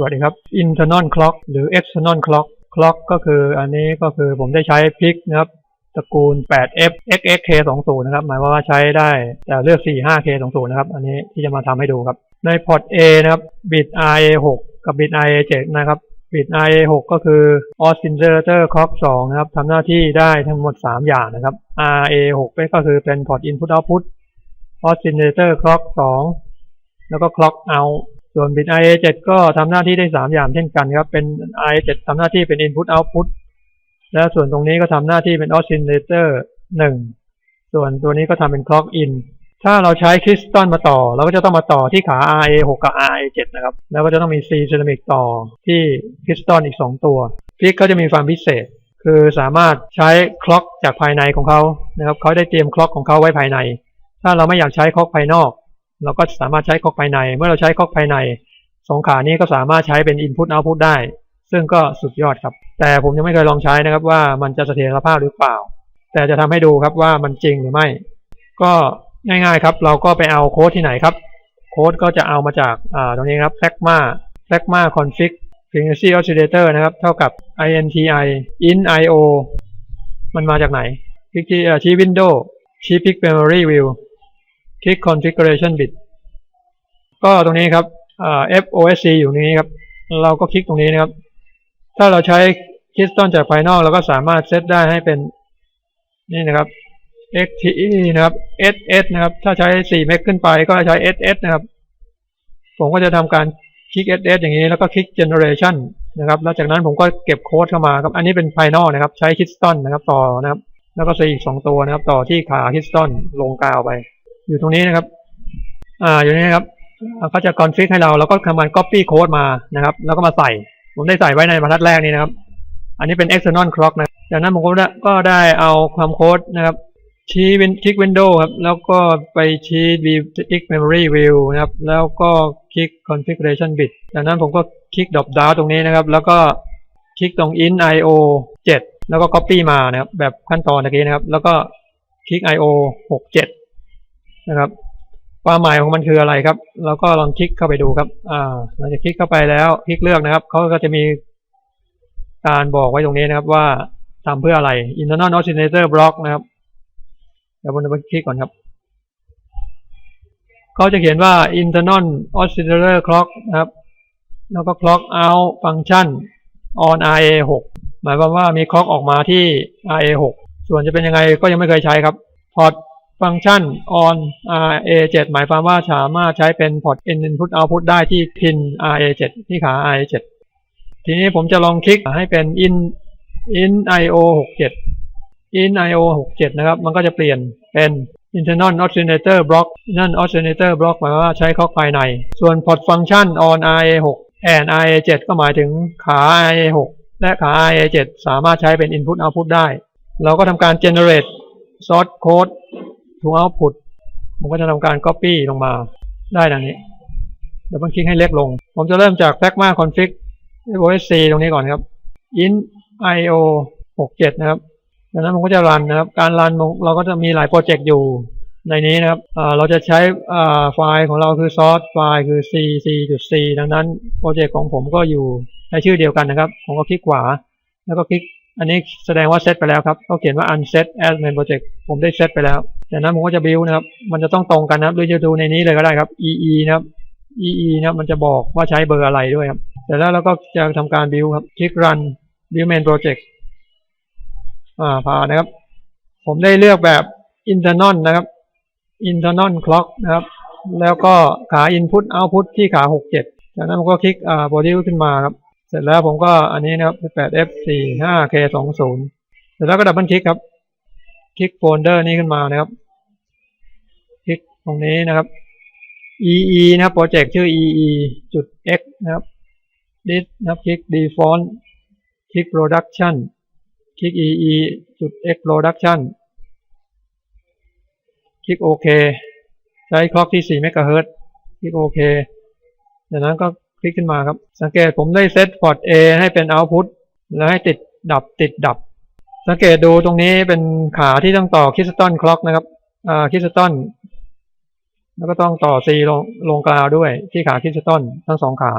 สวัสดีครับ internal clock หรือ external clock clock ก็คืออันนี้ก็คือผมได้ใช้พิกนะครับตระกูล 8F XXK20 นะครับ หมายว่าใช้ได้แต่เลือก 45K20 นะครับ อันนี้ที่จะมาทำให้ดูครับ ในพอร์ต A นะครับ bit RA6 กับ bit RA7 นะครับ bit RA6 ก็คือ oscillator clock 2นะครับทำหน้าที่ได้ทั้งหมด 3 อย่างนะครับ RA6 ก็คือเป็นพอร์ต input output oscillator clock 2 แล้วก็ clock out ส่วน bit IA7 ก็ทำหน้าที่ได้ 3 อย่างเช่นกันครับ เป็น IA7 ทำหน้าที่เป็น input output แล้วส่วนตรงนี้ก็ทำหน้าที่เป็น oscillator 1 ส่วนตัวนี้ก็ทำเป็น clock in ถ้าเราใช้คริสตัลมาต่อ เราก็จะต้องมาต่อที่ขา RA6 กับ RA7 นะครับ แล้วก็จะต้องมี C ceramic ต่อที่คริสตัลอีก 2 ตัวพิกเขาจะมีความพิเศษ คือสามารถใช้คล็อกจากภายในของเขานะครับเขาได้เตรียมคล็อกของเขาไว้ภายใน ถ้าเราไม่อยากใช้คล็อกภายนอก เราก็สามารถใช้คอกภายใน เมื่อเราใช้คอกภายในสองขานี้ก็สามารถใช้เป็น Input Output ได้ ซึ่งก็สุดยอดครับ แต่ผมยังไม่เคยลองใช้นะครับว่ามันจะเสถียรภาพหรือเปล่า แต่จะทำให้ดูครับว่ามันจริงหรือไม่ ก็ง่ายๆครับ เราก็ไปเอาโค้ดที่ไหนครับ โค้ดก็จะเอามาจากตรงนี้ครับ Pragma Pragma config frequency oscillator นะครับ เท่ากับ inti in io มันมาจากไหนคลิกที่ชี้ window ชี้ pick memory view คลิก configuration bit ก็ตรงนี้ครับ FOSC อยู่นี้ครับ เราก็คลิกตรงนี้นะครับ ถ้าเราใช้คริสตัลจากภายนอกเราก็สามารถเซตได้ให้เป็นนี่นะครับ XTE นะครับ SS นะครับ ถ้าใช้ 4 เมกขึ้นไปก็ใช้ SS นะครับ ผมก็จะทำการคลิก SS อย่างนี้แล้วก็คลิก generation นะครับแล้วจากนั้นผมก็เก็บโค้ดเข้ามาครับ อันนี้เป็นภายนอกนะครับ ใช้คริสตัลนะครับ ต่อนะครับ แล้วก็ใส่อีกสองตัวนะครับ ต่อที่ขาคริสตัลลงกาวไป อยู่ตรงนี้นะครับ อ่าอยู่นี้นะครับเขาจะคอนฟิกให้เราแล้วก็ทำการ copy code มานะครับ แล้วก็มาใส่ ผมได้ใส่ไว้ในบรรทัดแรกนี้นะครับ อันนี้เป็น external clock นะจากนั้นผมก็ได้ก็ไดเอาความโค้ดนะครับ ชี้เป็นคลิก window ครับ แล้วก็ไปชี้ view memory view นะครับ แล้วก็คลิก configuration bit จากนั้นผมก็คลิก drop down ตรงนี้นะครับ แล้วก็คลิกตรง in io 7 แล้วก็ copy มานะครับ แบบขั้นตอนตะกี้นะครับ แล้วก็คลิก io 6 7 นะครับ ความหมายของมันคืออะไรครับเราก็ลองคลิกเข้าไปดูครับ อ่าเราจะคลิกเข้าไปแล้วคลิกเลือกนะครับเขาก็จะมีการบอกไว้ตรงนี้นะครับว่าทำเพื่ออะไร internal oscillator block นะครับ เดี๋ยวผมจะไปคลิกก่อนครับเขาจะเขียนว่า internal oscillator clock นะครับ แล้วก็ clock out function on RA6 หมายความว่ามีคล็อกออกมาที่ RA6 ส่วนจะเป็นยังไงก็ยังไม่เคยใช้ครับ พอ port function RA7 หมายความว่าสามารถใช้เป็น port input output ได้ที่ pin RA7 ที่ขา RA7 ทีนี้ผมจะลองคลิกให้เป็น in in io 67 in io 67 นะครับ มันก็จะเปลี่ยนเป็น internal oscillator block internal oscillator block หมายว่าใช้คล็อกภายใน ส่วน port function on RA6 and RA7 ก็หมายถึงขา RA6 และขา RA7 สามารถใช้เป็น input output ได้ เราก็ทำการ generate source code to output ผมก็จะทำการ copy ลงมาได้ดังนี้ เดี๋ยวผมคลิกให้เล็กลง ผมจะเริ่มจาก pragma config OSC ตรงนี้ก่อนครับ in io 67 นะครับจากนั้นผมก็จะรันนะครับ การรันเราก็จะมีหลายโปรเจกต์อยู่ในนี้นะครับ เราจะใช้ไฟล์ของเราคือ source ไฟล์คือ cc c ดังนั้นโปรเจกต์ของผมก็อยู่ในชื่อเดียวกันนะครับ ผมก็คลิกขวา แล้วก็คลิก อันนี้แสดงว่าเซตไปแล้วครับก็เขียนว่า unset as main project ผมได้เซตไปแล้วจากนั้นผมก็จะ build นะครับ มันจะต้องตรงกันนะครับหรือจะดูในนี้เลยก็ได้ครับ ee นะครับ ee นะครับมันจะบอกว่าใช้เบอร์อะไรด้วยครับเสร็จแล้วเราก็จะทำการ build ครับ คลิก run build main project อ่าพานะครับ ผมได้เลือกแบบ internal นะครับ internal clock นะครับ แล้วก็ขา input output ที่ขา 67จากนั้นผมก็คลิกอ่า produce ขึ้นมาครับ เสร็จแล้วผมก็อันนี้นะครับ 8f 4 5 k 2 0เสร็จแล้วก็ดับเบิลคลิกครับ คลิกโฟลเดอร์นี้ขึ้นมานะครับ คลิกตรงนี้นะครับ ee นะครับโปรเจกต์ชื่อ ee จุด x นะครับ this นะครับคลิก default คลิก production คลิก ee จุด x production คลิกโอเคใช้คล็อกที่4 MHz คลิกโอเคจากนั้นก็ คลิกขึ้นมาครับ สังเกตผมได้เซตพอร์ต A ให้เป็น output แล้วให้ติดดับติดดับ สังเกตดูตรงนี้เป็นขาที่ต้องต่อคริสตัลคล็อกนะครับอ่าคริสตัลแล้วก็ต้องต่อ C ลงลงกราวด้วยที่ขาคริสตัลทั้งสองขา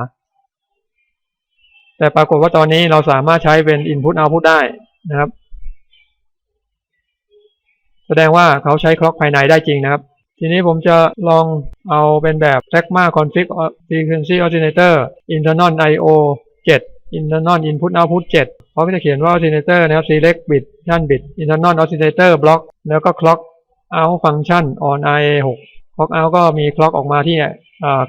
แต่ปรากฏว่าตอนนี้เราสามารถใช้เป็น input output ได้นะครับ แสดงว่าเขาใช้คล็อกภายในได้จริงนะครับ ทีนี้ผมจะลองเอาเป็นแบบ Pragma config frequency oscillator internal IO 7 internal input output 7เขาก็จะเขียนว่า oscillator นะครับ select bit ด้าน bit internal oscillator block แล้วก็ clock out function on IA 6 clock out ก็มี clock ออกมาที่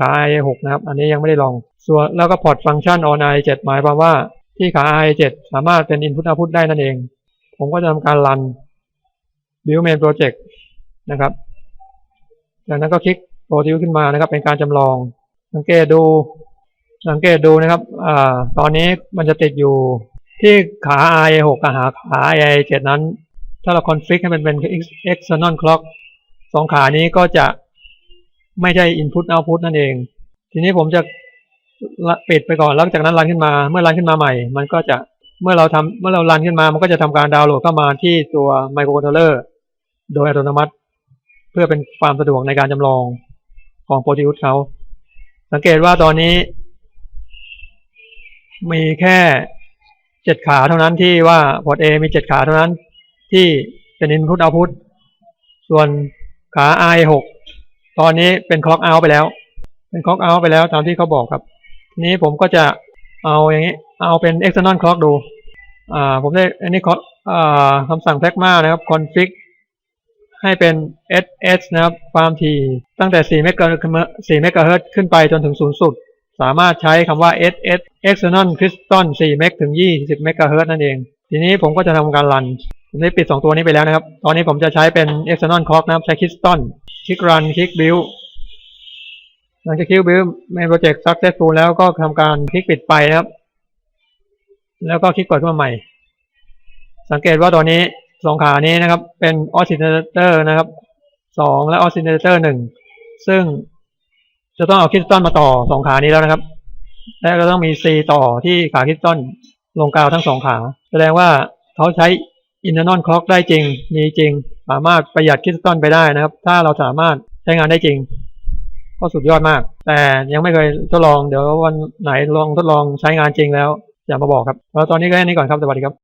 ขา IA 6นะครับ อันนี้ยังไม่ได้ลอง ส่วนแล้วก็ port function on IA 7หมายความว่าที่ขา IA 7สามารถเป็น input output ได้นั่นเอง ผมก็จะทำการ run build main project นะครับ จากนั้นก็คลิกโปรดิวขึ้นมานะครับ เป็นการจำลอง สังเกตดู สังเกตดูนะครับอ่าตอนนี้มันจะติดอยู่ที่ขา i 6กับหาขา i 7นั้น ถ้าเราคอนฟิกให้มันเป็น external clock สองขานี้ก็จะไม่ใช่ input output นั่นเอง ทีนี้ผมจะปิดไปก่อนแล้วจากนั้นรันขึ้นมา เมื่อรันขึ้นมาใหม่ มันก็จะเมื่อเราทำเมื่อเรารันขึ้นมา มันก็จะทำการดาวน์โหลดเข้ามาที่ตัว microcontroller โดยอัตโนมัติ เพื่อเป็นความสะดวกในการจำลองของ Proteus เขา สังเกตว่าตอนนี้ มีแค่เจ็ดขาเท่านั้นที่ว่าพอร์ต A มีเจ็ดขาเท่านั้นที่เป็น Input Output ส่วนขา I 6ตอนนี้เป็น Clock Out ไปแล้ว เป็น Clock Out ไปแล้วตามที่เขาบอกครับ นี้ผมก็จะเอาอย่างนี้ เอาเป็น External Clock ดู อ่า ผมได้ อันนี้ขออ่าคำสั่ง Pragma นะครับ config ให้เป็น SS นะครับ ความถี่ตั้งแต่4เมกะ4เมกะเฮิรตซ์ขึ้นไปจนถึงศูนย์สุด สามารถใช้คำว่า SS external crystal 4เมกถึง 20เมกะเฮิรตซ์นั่นเอง ทีนี้ผมก็จะทำการรันผมได้ปิด 2 ตัวนี้ไปแล้วนะครับ ตอนนี้ผมจะใช้เป็น external clock นะครับ ใช้ crystal คลิก run คลิก build หลังจากคลิก build main project successful แล้วก็ทำการคลิกปิดไปนะครับ แล้วก็คลิกเปิดขึ้นมาใหม่ สังเกตว่าตอนนี้ สองขานี้นะครับ เป็นออสซิเลเตอร์นะครับสองและออสซิเลเตอร์หนึ่งซึ่งจะต้องเอาคริสตัลมาต่อสองขานี้แล้วนะครับ และก็ต้องมี C ต่อที่ขาคริสตัลลงกาวทั้งสองขา แสดงว่าเขาใช้ internal clock ได้จริง มีจริง สามารถประหยัดคริสตัลไปได้นะครับ ถ้าเราสามารถใช้งานได้จริง ก็สุดยอดมาก แต่ยังไม่เคยทดลอง เดี๋ยววันไหนลองทดลองใช้งานจริงแล้วจะมาบอกครับแล้วตอนนี้ก็แค่นี้ก่อนครับ สวัสดีครับ